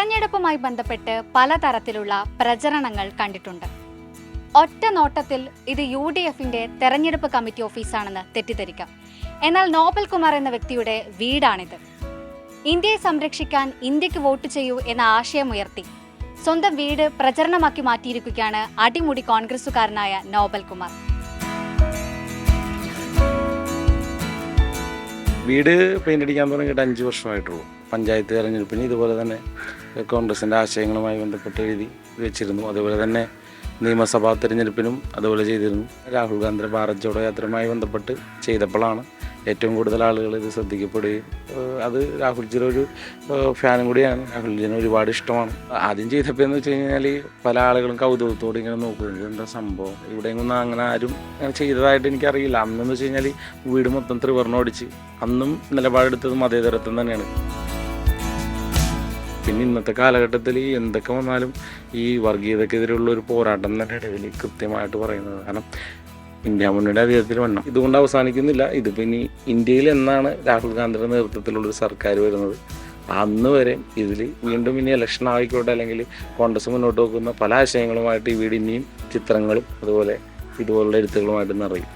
തെരഞ്ഞെടുപ്പുമായി ബന്ധപ്പെട്ട് പലതരത്തിലുള്ള പ്രചരണങ്ങൾ കണ്ടിട്ടുണ്ട്. ഒറ്റ നോട്ടത്തിൽ ഇത് യു ഡി എഫിന്റെ തെരഞ്ഞെടുപ്പ് കമ്മിറ്റി ഓഫീസാണെന്ന് തെറ്റിദ്ധരിക്കാം. എന്നാൽ നോബൽ കുമാർ എന്ന വ്യക്തിയുടെ വീടാണിത്. ഇന്ത്യയെ സംരക്ഷിക്കാൻ ഇന്ത്യയ്ക്ക് വോട്ട് ചെയ്യൂ എന്ന ആശയമുയർത്തി. സ്വന്തം വീട് പ്രചരണമാക്കി മാറ്റിയിരിക്കുകയാണ് അടിമുടി കോൺഗ്രസുകാരനായ നോബൽ കുമാർ. വീട് പെയിന്റ് അടിക്കാൻ തുടങ്ങിയിട്ട് അഞ്ച് വർഷമായിട്ടുള്ളൂ. പഞ്ചായത്ത് തെരഞ്ഞെടുപ്പിന് ഇതുപോലെ തന്നെ കോൺഗ്രസിന്റെ ആശയങ്ങളുമായി ബന്ധപ്പെട്ട് എഴുതി വെച്ചിരുന്നു. അതുപോലെ തന്നെ നിയമസഭാ തെരഞ്ഞെടുപ്പിനും അതുപോലെ ചെയ്തിരുന്നു. രാഹുൽ ഗാന്ധി ഭാരത് ജോഡോ യാത്രയുമായി ബന്ധപ്പെട്ട് ചെയ്തപ്പോഴാണ് ഏറ്റവും കൂടുതൽ ആളുകൾ ഇത് ശ്രദ്ധിക്കപ്പെടുകയും അത് രാഹുൽജിയുടെ ഒരു ഫാനും കൂടിയാണ്. രാഹുൽജിനെ ഒരുപാട് ഇഷ്ടമാണ്. ആദ്യം ചെയ്തപ്പോൾ എന്ന് വെച്ച് കഴിഞ്ഞാൽ പല ആളുകളും കൗതുകത്തോടെ ഇങ്ങനെ നോക്കുന്നത് എന്താ സംഭവം? ഇവിടെ ഒന്നും അങ്ങനെ ആരും അങ്ങനെ ചെയ്തതായിട്ട് എനിക്കറിയില്ല. അന്നെന്ന് വെച്ച് കഴിഞ്ഞാൽ വീട് മൊത്തം ത്രിവർണം അടിച്ച് അന്നും നിലപാടെടുത്തതും അതേ തരത്തിൽ തന്നെയാണ്. പിന്നെ ഇന്നത്തെ കാലഘട്ടത്തിൽ ഈ എന്തൊക്കെ വന്നാലും ഈ വർഗീയതക്കെതിരെയുള്ള ഒരു പോരാട്ടം തന്നെ ഇടയിൽ കൃത്യമായിട്ട് പറയുന്നത്. കാരണം ഇന്ത്യ മുന്നണിയുടെ അധികാരത്തിൽ വണ്ണം. ഇതുകൊണ്ട് അവസാനിക്കുന്നില്ല. ഇതിപ്പോൾ ഇനി ഇന്ത്യയിൽ എന്നാണ് രാഹുൽ ഗാന്ധിയുടെ നേതൃത്വത്തിലുള്ളൊരു സർക്കാർ വരുന്നത്? അന്ന് വരെ ഇതിൽ വീണ്ടും ഇനി ഇലക്ഷൻ ആയിക്കോട്ടെ അല്ലെങ്കിൽ കോൺഗ്രസ് മുന്നോട്ട് വെക്കുന്ന പല ആശയങ്ങളുമായിട്ട് ഈ വീട് ഇനിയും ചിത്രങ്ങളും അതുപോലെ ഇതുപോലുള്ള എഴുത്തുകളുമായിട്ട് നിറയും.